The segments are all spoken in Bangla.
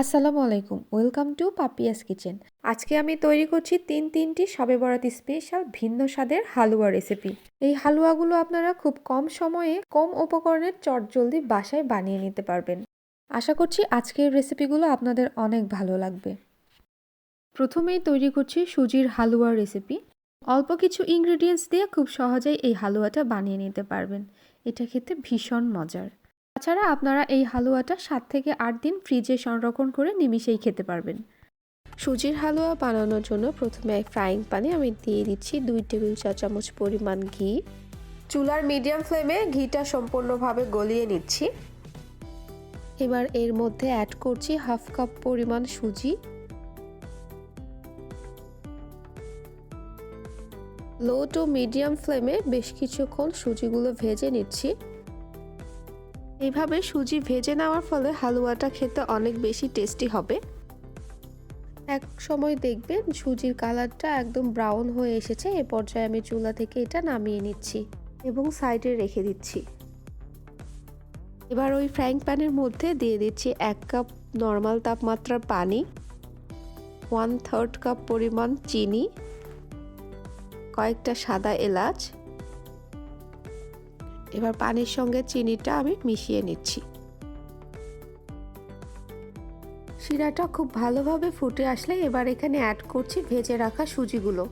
আসসালামু আলাইকুম, ওয়েলকাম টু পাপিয়াস কিচেন। আজকে আমি তৈরি করছি তিন তিনটি সবে বরাত স্পেশাল ভিন্ন স্বাদের হালুয়া রেসিপি। এই হালুয়াগুলো আপনারা খুব কম সময়ে কম উপকরণের চটজলদি বাসায় বানিয়ে নিতে পারবেন। আশা করছি আজকের রেসিপিগুলো আপনাদের অনেক ভালো লাগবে। প্রথমেই তৈরি করছি সুজির হালুয়ার রেসিপি। অল্প কিছু ইনগ্রিডিয়েন্টস দিয়ে খুব সহজেই এই হালুয়াটা বানিয়ে নিতে পারবেন। এটা খেতে ভীষণ মজার। তাছাড়া আপনারা এই হালুয়াটা সাত থেকে আট দিন ফ্রিজে সংরক্ষণ করে নিমিষেই খেতে পারবেন। সুজির হালুয়া বানানোর জন্য প্রথমে ফ্রাইং প্যানে আমি দিয়ে দিচ্ছি দুই টেবিল চা চামচ পরিমাণ ঘি। চুলার মিডিয়াম ফ্লেমে ঘিটা সম্পূর্ণভাবে গলিয়ে নিচ্ছি। এবার এর মধ্যে অ্যাড করছি হাফ কাপ পরিমাণ সুজি। লো টু মিডিয়াম ফ্লেমে বেশ কিছুক্ষণ সুজিগুলো ভেজে নিচ্ছি। এইভাবে সুজি ভেজে নেওয়ার ফলে হালুয়াটা খেতে অনেক বেশি টেস্টি হবে। এক সময় দেখবেন সুজির কালারটা একদম ব্রাউন হয়ে এসেছে, এ পর্যায়ে আমি চুলা থেকে এটা নামিয়ে নিচ্ছি এবং সাইডে রেখে দিচ্ছি। এবার ওই ফ্রাইং প্যানের মধ্যে দিয়ে দিচ্ছি এক কাপ নর্মাল তাপমাত্রার পানি ওয়ান থার্ড কাপ পরিমাণ চিনি, কয়েকটা সাদা এলাচ এবার পানির সঙ্গে চিনিটা আমি মিশিয়ে নিচ্ছি। শিরাটা খুব ভালোভাবে ফুটে আসলে এবার এখানে অ্যাড করছি ভেজে রাখা সুজিগুলো।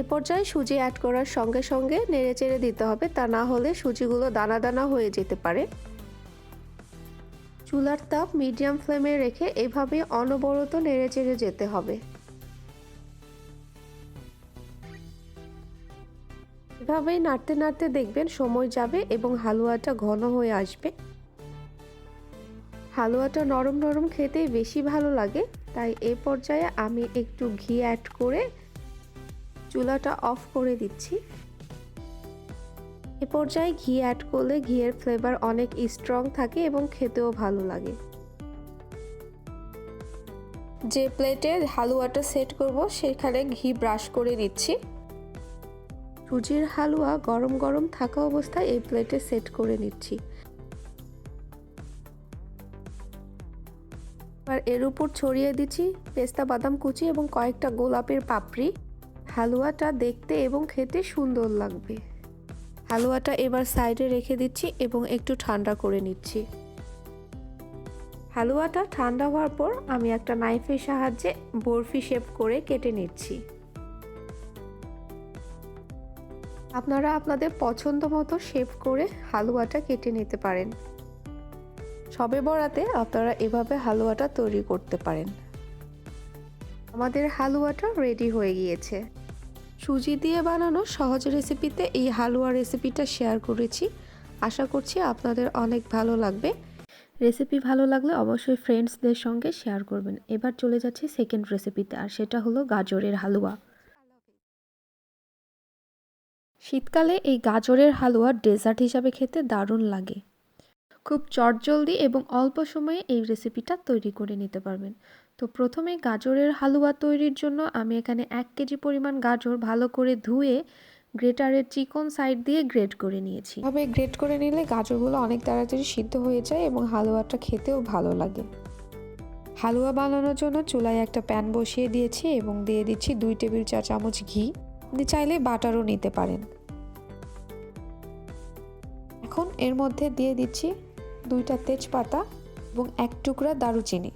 এ পর্যায়ে সুজি অ্যাড করার সঙ্গে সঙ্গে নেড়ে চেড়ে দিতে হবে, তা না হলে সুজিগুলো দানা দানা হয়ে যেতে পারে। চুলার তাপ মিডিয়াম ফ্লেমে রেখে এভাবে অনবরত নেড়ে চেড়ে যেতে হবে। এভাবেই নাড়তে নাড়তে দেখবেন সময় যাবে এবং হালুয়াটা ঘন হয়ে আসবে। হালুয়াটা নরম নরম খেতে বেশি ভালো লাগে, তাই এ পর্যায়ে আমি একটু ঘি অ্যাড করে চুলাটা অফ করে দিচ্ছি। এ পর্যায়ে ঘি অ্যাড করলে ঘিয়ের ফ্লেভার অনেক স্ট্রং থাকে এবং খেতেও ভালো লাগে। যে প্লেটে হালুয়াটা সেট করব, সেখানে ঘি ব্রাশ করে দিচ্ছি। সুজির হালুয়া গরম গরম থাকা অবস্থায় এই প্লেটে সেট করে নিচ্ছি। এবার এর উপর ছড়িয়ে দিচ্ছি পেস্তা বাদাম কুচি এবং কয়েকটা গোলাপের পাপড়ি। হালুয়াটা দেখতে এবং খেতে সুন্দর লাগবে। হালুয়াটা এবার সাইডে রেখে দিচ্ছি এবং একটু ঠান্ডা করে নিচ্ছি। হালুয়াটা ঠান্ডা হওয়ার পর আমি একটা নাইফের সাহায্যে বরফি শেপ করে কেটে নিচ্ছি। আপনারা আপনাদের পছন্দ মতো শেপ করে হালুয়াটা কেটে নিতে পারেন। সবে বরাতে আপনারা এভাবে হালুয়াটা তৈরি করতে পারেন। আমাদের হালুয়াটা রেডি হয়ে গিয়েছে। সুজি দিয়ে বানানো সহজ রেসিপিতে এই হালুয়া রেসিপিটা শেয়ার করেছি। আশা করছি আপনাদের অনেক ভালো লাগবে। রেসিপি ভালো লাগলে অবশ্যই ফ্রেন্ডসদের সঙ্গে শেয়ার করবেন। এবার চলে যাচ্ছি সেকেন্ড রেসিপিতে আর সেটা হলো গাজরের হালুয়া। শীতকালে এই গাজরের হালুয়া ডেজার্ট হিসাবে খেতে দারুণ লাগে। খুব চটজলদি এবং অল্প সময়ে এই রেসিপিটা তৈরি করে নিতে পারবেন। তো প্রথমে গাজরের হালুয়া তৈরির জন্য আমি এখানে এক কেজি পরিমাণ গাজর ভালো করে ধুয়ে গ্রেটারের চিকন সাইড দিয়ে গ্রেট করে নিয়েছি। তবে গ্রেট করে নিলে গাজরগুলো অনেক তাড়াতাড়ি সিদ্ধ হয়ে যায় এবং হালুয়াটা খেতেও ভালো লাগে। হালুয়া বানানোর জন্য চুলায় একটা প্যান বসিয়ে দিয়েছি এবং দিয়ে দিচ্ছি দুই টেবিল চা চামচ ঘি। আপনি চাইলে বাটারও নিতে পারেন। এখন এর মধ্যে দিয়ে দিচ্ছি দুইটা তেজপাতা এবং এক টুকরা দারুচিনি।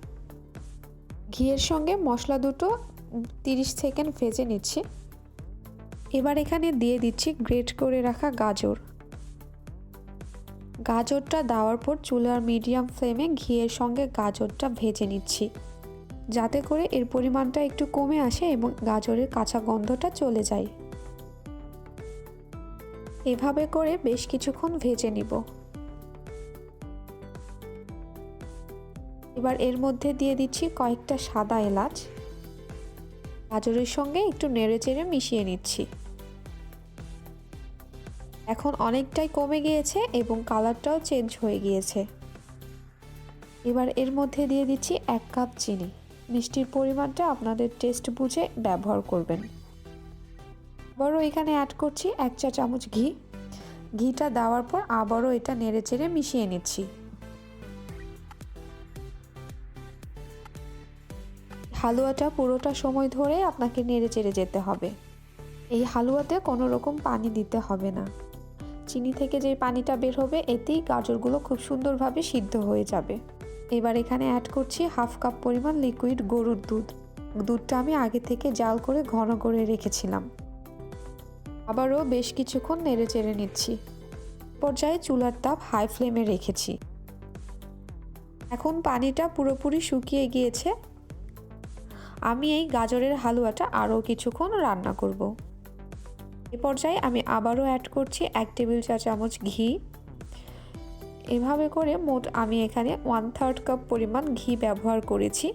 ঘিয়ের সঙ্গে মশলা দুটো তিরিশ সেকেন্ড ভেজে নিচ্ছি। এবার এখানে দিয়ে দিচ্ছি গ্রেট করে রাখা গাজর। গাজরটা দেওয়ার পর চুলার মিডিয়াম ফ্লেমে ঘিয়ের সঙ্গে গাজরটা ভেজে নিচ্ছি। যাতে করে এর পরিমাণটা একটু কমে আসে এবং গাজরের কাঁচা গন্ধটা চলে যায়। এভাবে করে বেশ কিছুক্ষণ ভেজে নিব। এবার এর মধ্যে দিয়ে দিচ্ছি কয়েকটা সাদা এলাচ। গাজরের সঙ্গে একটু নেড়ে চেড়ে মিশিয়ে নিচ্ছি। এখন অনেকটাই কমে গিয়েছে এবং কালারটাও চেঞ্জ হয়ে গিয়েছে। এবার এর মধ্যে দিয়ে দিচ্ছি এক কাপ চিনি। মিষ্টির পরিমাণটা আপনাদের টেস্ট বুঝে ব্যবহার করবেন। আবারও এখানে অ্যাড করছি এক চা চামচ ঘি। ঘিটা দেওয়ার পর আবারও এটা নেড়ে চেড়ে মিশিয়ে নিচ্ছি। হালুয়াটা পুরোটা সময় ধরে আপনাকে নেড়ে চেড়ে যেতে হবে। এই হালুয়াতে কোনো রকম পানি দিতে হবে না। চিনি থেকে যে পানিটা বের হবে, এতেই গাজরগুলো খুব সুন্দরভাবে সিদ্ধ হয়ে যাবে। এবার এখানে অ্যাড করছি হাফ কাপ পরিমাণ লিকুইড গরুর দুধ। দুধটা আমি আগে থেকে জাল করে ঘন করে রেখেছিলাম। আবারও বেশ কিছুক্ষণ নেড়ে চেড়ে নিচ্ছি। পর্যায়ে চুলার তাপ হাই ফ্লেমে রেখেছি। এখন পানিটা পুরোপুরি শুকিয়ে গিয়েছে। আমি এই গাজরের হালুয়াটা আরও কিছুক্ষণ রান্না করব। এ পর্যায়ে আমি আবারও অ্যাড করছি এক টেবিল চা চামচ ঘি। এভাবে করে মোট আমি এখানে ওয়ান থার্ড কাপ পরিমাণ ঘি ব্যবহার করেছি।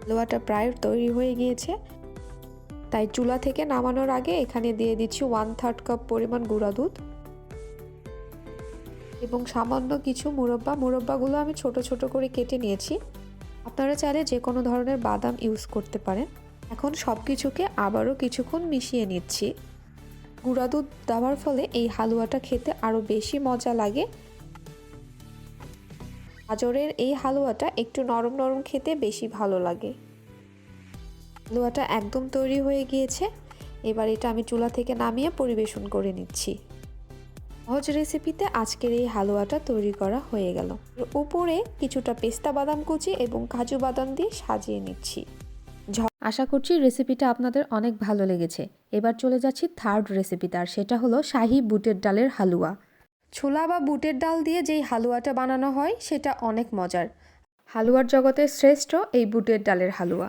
হালুয়াটা প্রায় তৈরি হয়ে গিয়েছে। তাই চুলা থেকে নামানোর আগে এখানে দিয়ে দিচ্ছি ওয়ান থার্ড কাপ পরিমাণ গুঁড়া দুধ। এবং সামান্য কিছু মুরব্বা, মুরব্বাগুলো আমি ছোট ছোট করে কেটে নিয়েছি। আপনারা চাইলে যে কোনো ধরনের বাদাম ইউজ করতে পারেন। এখন সব কিছুকে আবারও কিছুক্ষণ মিশিয়ে নিচ্ছি। গুঁড়া দুধ দেওয়ার ফলে এই হালুয়াটা খেতে আরও বেশি মজা লাগে। গাজরের এই হালুয়াটা একটু নরম নরম খেতে বেশি ভালো লাগে। হালুয়াটা একদম তৈরি হয়ে গিয়েছে। এবার এটা আমি চুলা থেকে নামিয়ে পরিবেশন করে নিচ্ছি। সহজ রেসিপিতে আজকের এই হালুয়াটা তৈরি করা হয়ে গেল। উপরে কিছুটা পেস্তা বাদাম কুচি এবং কাজু বাদাম দিয়ে সাজিয়ে নিচ্ছি। আশা করছি রেসিপিটা আপনাদের অনেক ভালো লেগেছে। এবার চলে যাচ্ছি থার্ড রেসিপিতে আর সেটা হলো শাহি বুটের ডালের হালুয়া। ছোলা বা বুটের ডাল দিয়ে যেই হালুয়াটা বানানো হয়, সেটা অনেক মজার। হালুয়ার জগতের শ্রেষ্ঠ এই বুটের ডালের হালুয়া।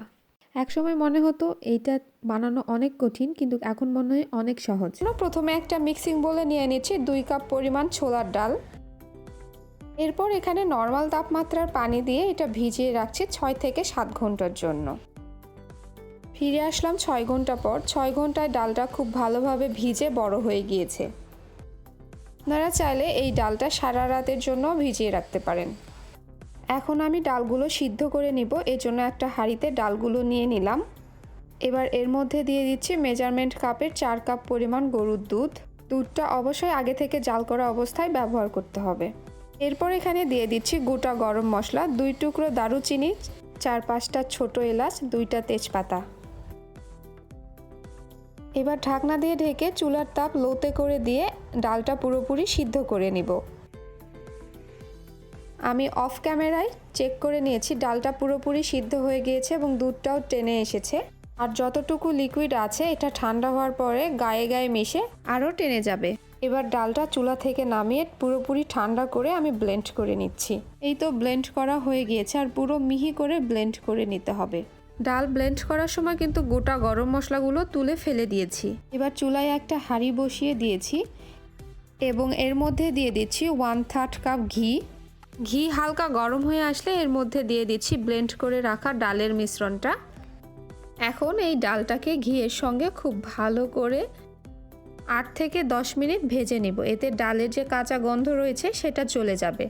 একসময় মনে হতো এইটা বানানো অনেক কঠিন, কিন্তু এখন মনে হয় অনেক সহজ। প্রথমে একটা মিক্সিং বলে নিয়ে নিচ্ছি দুই কাপ পরিমাণ ছোলার ডাল। এরপর এখানে নর্মাল তাপমাত্রার পানি দিয়ে এটা ভিজিয়ে রাখছি ছয় থেকে সাত ঘণ্টার জন্য। ফিরে আসলাম ছয় ঘণ্টা পর। ছয় ঘন্টায় ডালটা খুব ভালোভাবে ভিজে বড় হয়ে গিয়েছে। আপনারা চাইলে এই ডালটা সারা রাতের জন্য ভিজিয়ে রাখতে পারেন। এখন আমি ডালগুলো সিদ্ধ করে নিব। এজন্য একটা হাঁড়িতে ডালগুলো নিয়ে নিলাম। এবার এর মধ্যে দিয়ে দিচ্ছি মেজারমেন্ট কাপের চার কাপ পরিমাণ গরুর দুধ। দুধটা অবশ্যই আগে থেকে জাল করা অবস্থায় ব্যবহার করতে হবে। এরপর এখানে দিয়ে দিচ্ছি গোটা গরম মশলা, দুই টুকরো দারুচিনি, চার পাঁচটা ছোট এলাচ, দুইটা তেজপাতা। এবার ঢাকনা দিয়ে ঢেকে চুলার তাপ লোতে করে দিয়ে ডালটা পুরোপুরি সিদ্ধ করে নিব। আমি অফ ক্যামেরায় চেক করে নিয়েছি ডালটা পুরোপুরি সিদ্ধ হয়ে গিয়েছে এবং দুধটাও টেনে এসেছে। আর যতটুকু লিকুইড আছে, এটা ঠান্ডা হওয়ার পরে গায়ে গায়ে মিশে আরও টেনে যাবে। এবার ডালটা চুলা থেকে নামিয়ে পুরোপুরি ঠান্ডা করে আমি ব্লেন্ড করে নিচ্ছি। এই তো ব্লেন্ড করা হয়ে গিয়েছে আর পুরো মিহি করে ব্লেন্ড করে নিতে হবে। ডাল ব্লেন্ড করার সময় কিন্তু গোটা গরম মশলাগুলো তুলে ফেলে দিয়েছি। এবার চুলায় একটা হাঁড়ি বসিয়ে দিয়েছি এবং এর মধ্যে দিয়ে দিচ্ছি ওয়ান থার্ড কাপ ঘি। ঘি হালকা গরম হয়ে আসলে এর মধ্যে দিয়ে দিচ্ছি ব্লেন্ড করে রাখা ডালের মিশ্রণটা। এখন এই ডালটাকে ঘিয়ের সঙ্গে খুব ভালো করে আট থেকে দশ মিনিট ভেজে নেব। এতে ডালের যে কাঁচা গন্ধ রয়েছে সেটা চলে যাবে।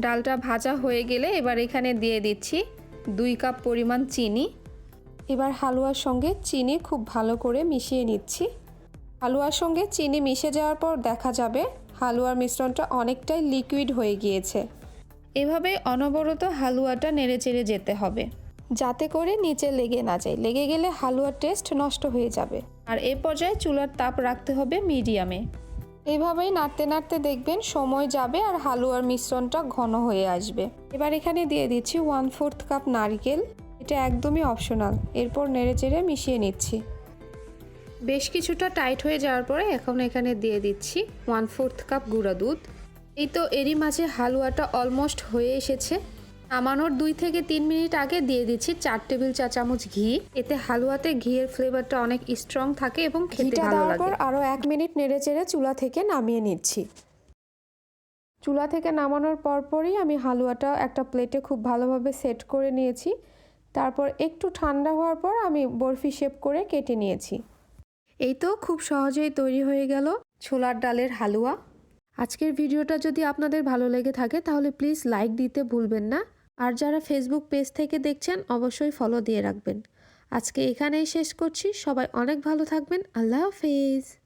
ডালটা ভাজা হয়ে গেলে এবার এখানে দিয়ে দিচ্ছি দুই কাপ পরিমাণ চিনি। এবার হালুয়ার সঙ্গে চিনি খুব ভালো করে মিশিয়ে নিচ্ছি। হালুয়ার সঙ্গে চিনি মিশে যাওয়ার পর দেখা যাবে হালুয়ার মিশ্রণটা অনেকটাই লিকুইড হয়ে গিয়েছে। এভাবে অনবরত হালুয়াটা নেড়ে চেড়ে যেতে হবে। যাতে করে নিচে লেগে না যায়। লেগে গেলে হালুয়ার টেস্ট নষ্ট হয়ে যাবে। আর এ পর্যায়ে চুলার তাপ রাখতে হবে মিডিয়ামে এভাবেই নাড়তে নাড়তে দেখবেন সময় যাবে আর হালুয়ার মিশ্রণটা ঘন হয়ে আসবে। এবার এখানে দিয়ে দিচ্ছি ওয়ান ফোর্থ কাপ নারকেল। এটা একদমই অপশনাল। এরপর নেড়ে চেড়ে মিশিয়ে নিচ্ছি। বেশ কিছুটা টাইট হয়ে যাওয়ার পরে এখন এখানে দিয়ে দিচ্ছি ওয়ান ফোর্থ কাপ গুঁড়া দুধ। এই তো এরই মাঝে হালুয়াটা অলমোস্ট হয়ে এসেছে। নামানোর দুই থেকে তিন মিনিট আগে দিয়ে দিচ্ছি চার টেবিল চা চামচ ঘি। এতে হালুয়াতে ঘিয়ের ফ্লেভারটা অনেক স্ট্রং থাকে এবং খেতে ভালো লাগে। আরও এক মিনিট নেড়ে চেড়ে চুলা থেকে নামিয়ে নিচ্ছি। চুলা থেকে নামানোর পরপরই আমি হালুয়াটা একটা প্লেটে খুব ভালোভাবে সেট করে নিয়েছি। তারপর একটু ঠান্ডা হওয়ার পর আমি বরফি শেপ করে কেটে নিয়েছি। এই তো খুব সহজেই তৈরি হয়ে গেল ছোলার ডালের হালুয়া। আজকের ভিডিওটা যদি আপনাদের ভালো লেগে থাকে তাহলে প্লিজ লাইক দিতে ভুলবেন না। আর যারা ফেসবুক পেজ থেকে দেখছেন, অবশ্যই ফলো দিয়ে রাখবেন। আজকে এখানেই শেষ করছি। সবাই অনেক ভালো থাকবেন। আল্লাহ হাফেজ।